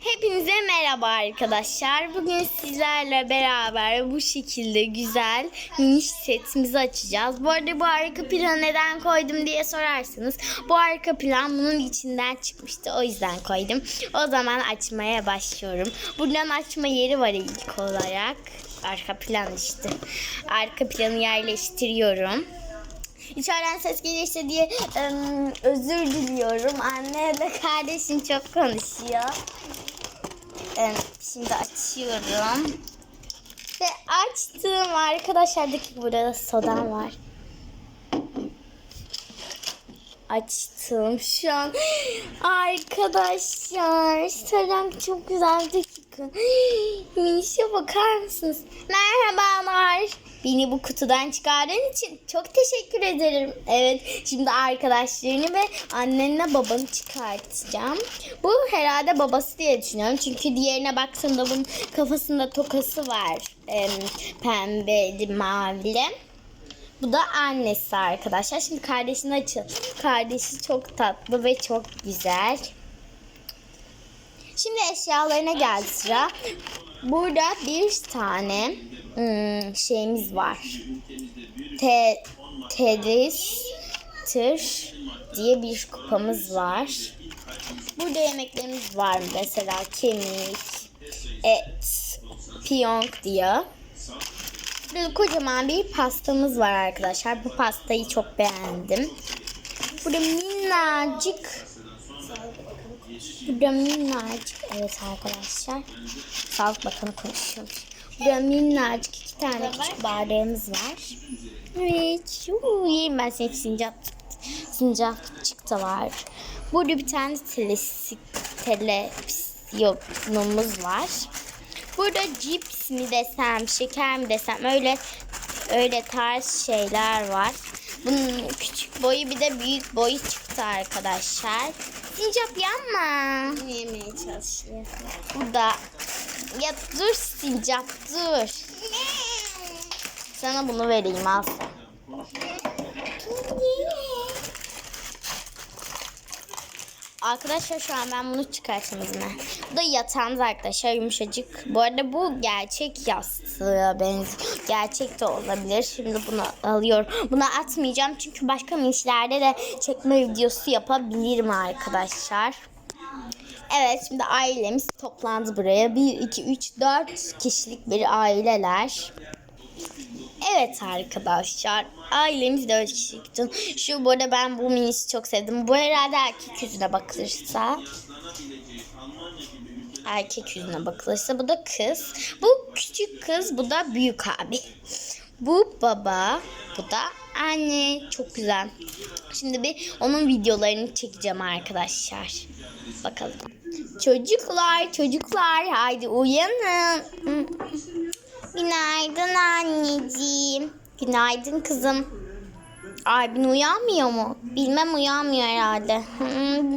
Hepinize merhaba arkadaşlar. Bugün sizlerle beraber bu şekilde güzel miniş setimizi açacağız. Bu arada bu arka planı neden koydum diye sorarsanız bu arka plan bunun içinden çıkmıştı. O yüzden koydum. O zaman açmaya başlıyorum. Buradan açma yeri var ilk olarak. Arka plan işte. Arka planı yerleştiriyorum. İçeriden ses gelirse diye ım, özür diliyorum. Anne de kardeşim çok konuşuyor. Şimdi açıyorum. Ve açtım arkadaşlar. Burada sodan var. Açtım şu an. Arkadaşlar selam çok güzel dakika. Minişe bakar mısınız? Merhabalar. Beni bu kutudan çıkardığın için çok teşekkür ederim. Evet şimdi arkadaşlarını ve annenle babanı çıkartacağım. Bu herhalde babası diye düşünüyorum. Çünkü diğerine baktığımda bunun kafasında tokası var. Em, pembeli mavili. Bu da annesi arkadaşlar. Şimdi kardeşini açalım. Kardeşi çok tatlı ve çok güzel. Şimdi eşyalarına geldi sıra. Burada bir tane hmm, şeyimiz var. Te, Tedris tır diye bir kupamız var. Burada yemeklerimiz var mesela kemik, et, piyonk diye. Burada kocaman bir pastamız var arkadaşlar. Bu pastayı çok beğendim. Burada minnacık Burada minnacık evet arkadaşlar. Sağlık Bakanı konuşuyormuş. Burada minnacık iki tane küçük bardağımız var. Evet. Yiyeyim ben seni sincap. Sincapçık da var. Burada bir tane telesik, televizyonumuz var. Burada cips mi desem, şeker mi desem öyle öyle tarz şeyler var. Bunun küçük boyu bir de büyük boyu çıktı arkadaşlar. Sincap yanma. Yemeye çalışıyor. Burada. Ya dur sincap dur. Sana bunu vereyim al sen. Arkadaşlar şu an ben bunu çıkartayım izine. Bu da yatağımız arkadaşlar yumuşacık. Bu arada bu gerçek yastığa benziyor. Gerçek de olabilir. Şimdi bunu alıyorum. Bunu atmayacağım çünkü başka minişlerde de çekme videosu yapabilirim arkadaşlar. Evet şimdi ailemiz toplandı buraya. 1, 2, 3, 4 kişilik bir aileler. Evet arkadaşlar. Ailemiz de 4 kişilikti. Şu bu arada ben bu minisi çok sevdim. Bu herhalde erkek yüzüne bakılırsa. Erkek yüzüne bakılırsa. Bu da kız. Bu küçük kız. Bu da büyük abi. Bu baba. Bu da anne. Çok güzel. Şimdi bir onun videolarını çekeceğim arkadaşlar. Bakalım. Çocuklar, çocuklar haydi uyanın. Günaydın anneciğim. Günaydın kızım. Abin uyanmıyor mu? Bilmem uyanmıyor herhalde.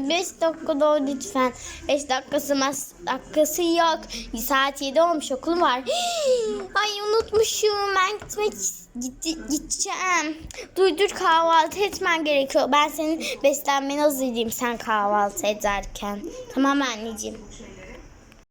5 dakika doğ lütfen. 5 dakikası, mas- dakikası yok. Saat 7 olmuş okul var. Ay unutmuşum. Ben gitmek gitti, gideceğim. Dur dur kahvaltı etmen gerekiyor. Ben senin beslenmeni hazırlayayım sen kahvaltı ederken. Tamam anneciğim.